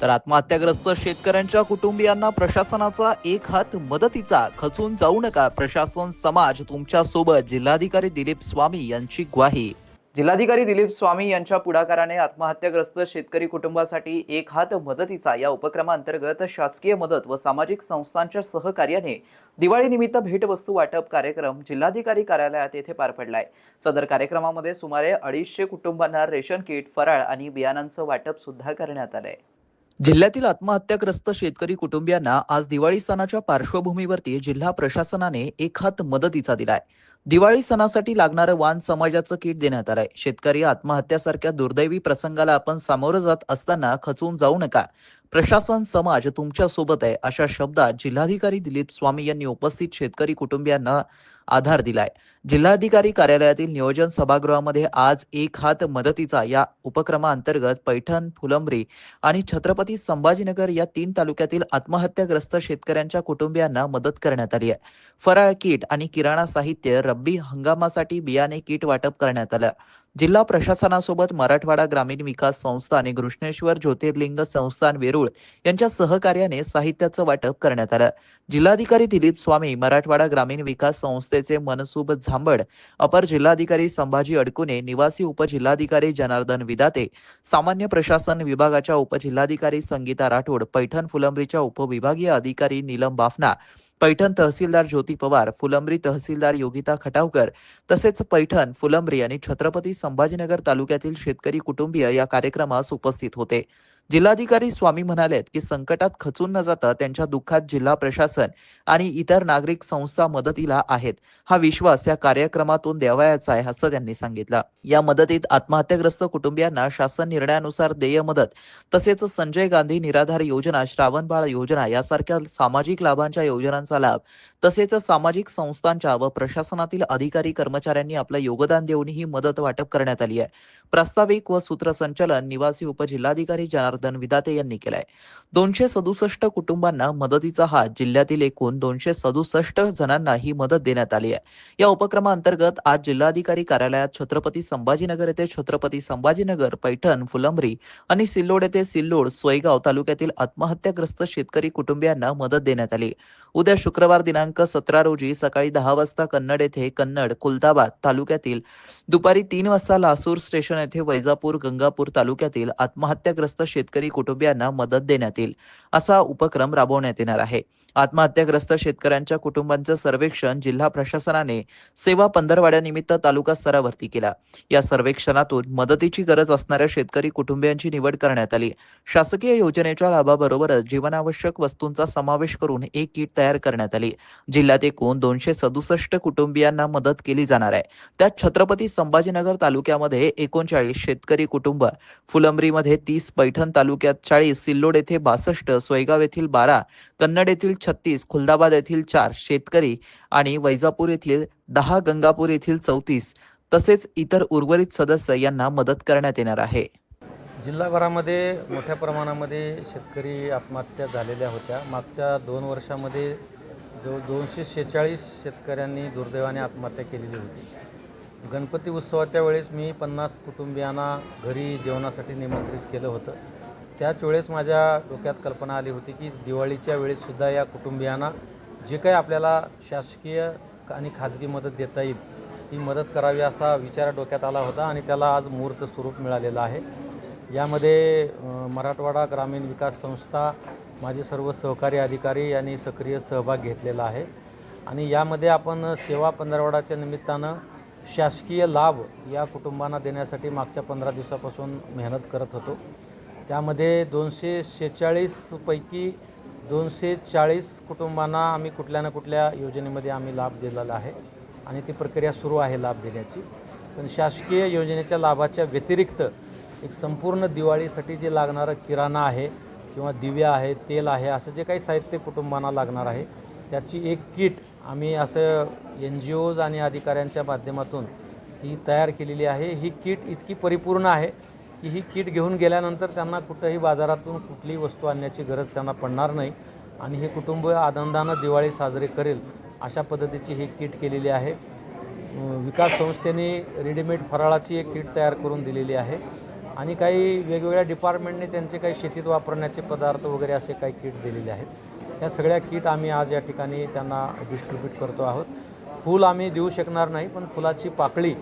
तर आत्महत्याग्रस्त शेतकऱ्यांच्या कुटुंबियांना प्रशासनाचा एक हात मदतीचा. खचून जाऊ नका. प्रशासन समाज तुमच्यासोबत. जिल्हाधिकारी दिलीप स्वामी यांची ग्वाही. जिल्हाधिकारी दिलीप स्वामी यांच्या पुढाकाराने आत्महत्याग्रस्त शेतकरी कुटुंबासाठी एक हात मदतीचा या उपक्रमांतर्गत शासकीय मदत व सामाजिक संस्थांच्या सहकार्याने दिवाळीनिमित्त भेटवस्तू वाटप कार्यक्रम जिल्हाधिकारी कार्यालयात येथे पार पडलाय. सदर कार्यक्रमामध्ये सुमारे अडीचशे कुटुंबांना रेशन किट फराळ आणि बियाणांचं वाटप सुद्धा करण्यात आलंय. जिल्ह्यातील आत्महत्याग्रस्त शेतकरी कुटुंबियांना आज दिवाळी सणाच्या पार्श्वभूमीवरती जिल्हा प्रशासनाने एक हात मदतीचा दिलाय. दिवाळी सणासाठी लागणारं वान समाजाचं किट देण्यात आलंय. शेतकरी आत्महत्यासारख्या दुर्दैवी प्रसंगाला आपण सामोरं जात असताना खचून जाऊ नका. प्रशासन समाज तुमच्यासोबत आहे अशा शब्दात जिल्हाधिकारी दिलीप स्वामी यांनी उपस्थित शेतकरी कुटुंबियांना आधार दिलाय. जिल्हाधिकारी कार्यालयातील नियोजन सभागृहामध्ये आज एक हात मदतीचा या उपक्रमाअंतर्गत पैठण फुलंब्री आणि छत्रपती संभाजीनगर या तीन तालुक्यातील आत्महत्याग्रस्त शेतकऱ्यांच्या कुटुंबियांना मदत करण्यात आली आहे. फराळ किट आणि किराणा साहित्य रब्बी हंगामासाठी बियाणे किट वाटप करण्यात आलं. जिल्हा प्रशासनासोबत मराठवाडा ग्रामीण विकास संस्था आणि कृष्णेश्वर ज्योतिर्लिंग संस्थान वेरूळ यांच्या सहकार्याने साहित्याचं वाटप करण्यात आलं. जिल्हाधिकारी दिलीप स्वामी मराठवाडा ग्रामीण विकास संस्थेचे मनसुब झांबड अपर जिल्हाधिकारी संभाजी अडकुने निवासी उपजिल्हाधिकारी जनार्दन विदाते सामान्य प्रशासन विभागाच्या उपजिल्हाधिकारी संगीता राठोड पैठण फुलंब्रीच्या उपविभागीय अधिकारी नीलम बाफना पैठण तहसीलदार ज्योती पवार फुलंब्री तहसीलदार योगिता खटावकर तसेच पैठण फुलंब्री आणि छत्रपती संभाजीनगर तालुक्यातील शेतकरी कुटुंबीय या कार्यक्रमास उपस्थित होते. जिल्हाधिकारी स्वामी म्हणालेत की संकटात खचून न जाता त्यांच्या दुःखात जिल्हा प्रशासन आणि इतर नागरिक संस्था मदतीला आहेत. हा विश्वास या कार्यक्रमातून द्यावयाचा आहे असं त्यांनी सांगितलं. या मदतीत आत्महत्याग्रस्त कुटुंबियांना शासन निर्णयानुसार देय मदत तसेच संजय गांधी निराधार योजना श्रावणबाळ योजना यासारख्या सामाजिक लाभांच्या योजनांचा लाभ तसेच सामाजिक संस्थांच्या व प्रशासनातील अधिकारी कर्मचाऱ्यांनी आपलं योगदान देऊन ही मदत वाटप करण्यात आली आहे. प्रास्ताविक व सूत्रसंचालन निवासी उपजिल्हाधिकारी जनार्दन विदाते यांनी केलंय. दोनशे सदुसष्ट कुटुंबांना मदतीचा हात जिल्ह्यातील एकूण दोनशे सदुसष्ट जणांना ही मदत देण्यात आली आहे. या उपक्रमाअंतर्गत आज जिल्हाधिकारी कार्यालयात छत्रपती संभाजीनगर येथे छत्रपती संभाजीनगर पैठण फुलंब्री आणि सिल्लोड येथे सिल्लोड सोयगाव तालुक्यातील आत्महत्याग्रस्त शेतकरी कुटुंबियांना मदत देण्यात आली. उद्या शुक्रवार दिनांक सतरा रोजी सकाळी दहा वाजता कन्नड येथे कन्नड कुलताबाद तालुक्यातील दुपारी तीन वाजता लासूर स्टेशन येथे वैजापूर गंगापूर तालुक्यातील आत्महत्याग्रस्त शेतकरी कुटुंबियांना मदत देण्यात येईल. असा उपक्रम राबवण्यात येणार आहे. आत्महत्याग्रस्त शेतकऱ्यांच्या कुटुंबांचं सर्वेक्षण जिल्हा प्रशासनाने सेवा पंधरवाड्यानिमित्त तालुका स्तरावरती केला. या सर्वेक्षणातून मदतीची गरज असणाऱ्या शेतकरी कुटुंबियांची निवड करण्यात आली. शासकीय योजनेच्या लाभाबरोबरच जीवनावश्यक वस्तूंचा समावेश करून एक किट तयार करण्यात आली. जिल्ह्यात एकूण दोनशे सदुसष्ट कुटुंबियांना मदत केली जाणार आहे. त्यात छत्रपती संभाजीनगर तालुक्यामध्ये एकोणचाळीस शेतकरी कुटुंब फुलंब्रीमध्ये तीस पैठण तालुक्यात चाळीस सिल्लोड येथे बासष्ट सोयगाव येथील बारा कन्नड येथील छत्तीस खुलदाबाद येथील चार शेतकरी आणि वैजापूर येथील दहा गंगापूर येथील चौतीस तसेच इतर उर्वरित सदस्य यांना मदत करण्यात येणार आहे. जिल्हाभरामध्ये मोठ्या प्रमाणामध्ये शेतकरी आत्महत्या झालेल्या होत्या. मागच्या दोन वर्षामध्ये जो दोनशे शेहेचाळीस शेतकऱ्यांनी दुर्दैवाने आत्महत्या केलेली होती. गणपती उत्सवाच्या वेळेस मी पन्नास कुटुंबियांना घरी जेवणासाठी निमंत्रित केलं होतं. त्याच वेळेस माझ्या डोक्यात कल्पना आली होती की दिवाळीच्या वेळेससुद्धा या कुटुंबियांना जे काही आपल्याला शासकीय आणि खाजगी मदत देता येईल ती मदत करावी असा विचार डोक्यात आला होता आणि त्याला आज मूर्त स्वरूप मिळालेलं आहे. यामध्ये मराठवाडा ग्रामीण विकास संस्था माझे सर्व सहकारी अधिकारी यांनी सक्रिय सहभाग घेतलेला आहे. आणि यामध्ये आपण सेवा पंधरवडाच्या निमित्तानं शासकीय लाभ या कुटुंबांना देण्यासाठी मागच्या पंधरा दिवसापासून मेहनत करत होतो. त्यामध्ये दोनशे शेहेचाळीसपैकी दोनशे चाळीस कुटुंबांना आम्ही कुठल्या ना कुठल्या योजनेमध्ये आम्ही लाभ दिलेला आहे. आणि ती प्रक्रिया सुरू आहे लाभ देण्याची पण शासकीय योजनेच्या लाभाच्या व्यतिरिक्त एक संपूर्ण दिवाळीसाठी जे लागणारं किराणा आहे किंवा दिव्या आहे तेल आहे असं जे काही साहित्य कुटुंबांना लागणार आहे त्याची एक किट आम्ही असं एन जी ओज आणि अधिकाऱ्यांच्या माध्यमातून ही तयार केलेली आहे. ही किट इतकी परिपूर्ण आहे की ही किट घेऊन गेल्यानंतर त्यांना कुठंही बाजारातून कुठलीही वस्तू आणण्याची गरज त्यांना पडणार नाही आणि हे कुटुंब आनंदानं दिवाळी साजरी करेल अशा पद्धतीची ही किट केलेली आहे. विकास संस्थेने रेडीमेड फराळाची एक किट तयार करून दिलेली आहे आणि काही वेगवेगळ्या डिपार्टमेंटने त्यांचे काही शेतीत वापरण्याचे पदार्थ वगैरे असे काही किट दिलेले आहेत. त्या सगळ्या किट आम्ही आज या ठिकाणी त्यांना डिस्ट्रीब्यूट करतो आहोत. फूल आम्ही देऊ शकणार नाही पण फुलाची पाकळी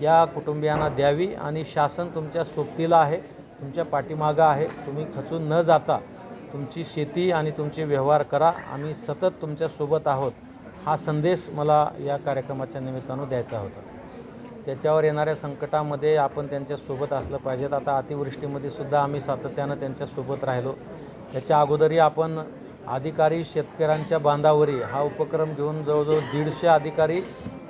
या कुटुंबियांना द्यावी आणि शासन तुमच्या सोबतीला आहे तुमच्या पाठीमागं आहे. तुम्ही खचून न जाता तुमची शेती आणि तुमचे व्यवहार करा. आम्ही सतत तुमच्यासोबत आहोत. हा संदेश मला या कार्यक्रमाच्या निमित्तानं द्यायचा होता. त्याच्यावर येणाऱ्या संकटामध्ये आपण त्यांच्यासोबत असलं पाहिजेत. आता अतिवृष्टीमध्ये सुद्धा आम्ही सातत्यानं त्यांच्यासोबत राहिलो. त्याच्या अगोदरही आपण अधिकारी शेतकऱ्यांच्या बांधावरी हा उपक्रम घेऊन जवळजवळ दीडशे अधिकारी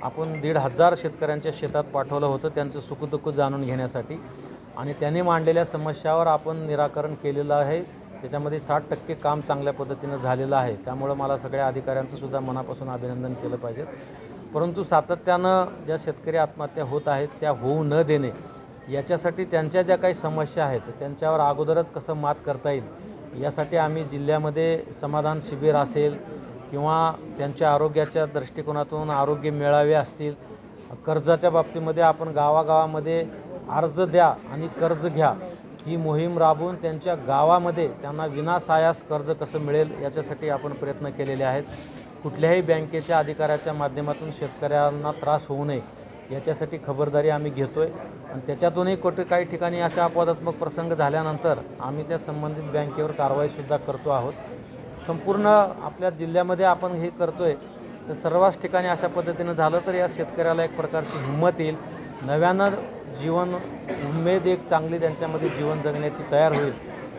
आपण दीड हजार शेतकऱ्यांच्या शेतात पाठवलं होतं त्यांचं सुखदुःख जाणून घेण्यासाठी. आणि त्यांनी मांडलेल्या समस्यावर आपण निराकरण केलेलं आहे. त्याच्यामध्ये साठ टक्के काम चांगल्या पद्धतीनं झालेलं आहे. त्यामुळं मला सगळ्या अधिकाऱ्यांचं सुद्धा मनापासून अभिनंदन केलं पाहिजे. परंतु सातत्यानं ज्या शेतकरी आत्महत्या होत आहेत त्या होऊ न देणे याच्यासाठी त्यांच्या ज्या काही समस्या आहेत त्यांच्यावर अगोदरच कसं मात करता येईल यासाठी आम्ही जिल्ह्यामध्ये समाधान शिबिर असेल किंवा त्यांच्या आरोग्याच्या दृष्टिकोनातून आरोग्य मेळावे असतील कर्जाच्या बाबतीमध्ये आपण गावागावामध्ये अर्ज द्या आणि कर्ज घ्या ही मोहीम राबवून त्यांच्या गावामध्ये त्यांना विनासायास कर्ज कसं मिळेल याच्यासाठी आपण प्रयत्न केलेले आहेत. कुठल्याही बँकेच्या अधिकाऱ्याच्या माध्यमातून शेतकऱ्यांना त्रास होऊ नये याच्यासाठी खबरदारी आम्ही घेतो आहे आणि त्याच्यातूनही कुठे काही ठिकाणी अशा अपवादात्मक प्रसंग झाल्यानंतर आम्ही त्या संबंधित बँकेवर कारवाईसुद्धा करतो आहोत. संपूर्ण आपल्या जिल्ह्यामध्ये आपण हे करतो आहे तर सर्वच ठिकाणी अशा पद्धतीनं झालं तर या शेतकऱ्याला एक प्रकारची हिंमत येईल. नव्यानं जीवन उमेद एक चांगली त्यांच्यामध्ये जीवन जगण्याची तयार होईल.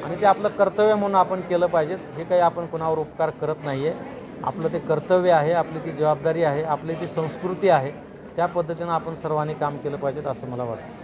आणि ते आपलं कर्तव्य म्हणून आपण केलं पाहिजे हे काही आपण कोणावर उपकार करत नाही आहे आपलं ते कर्तव्य आहे आपली ती जबाबदारी आहे आपली ती संस्कृती आहे. त्या पद्धतीनं आपण सर्वांनी काम केलं पाहिजे असं मला वाटतं.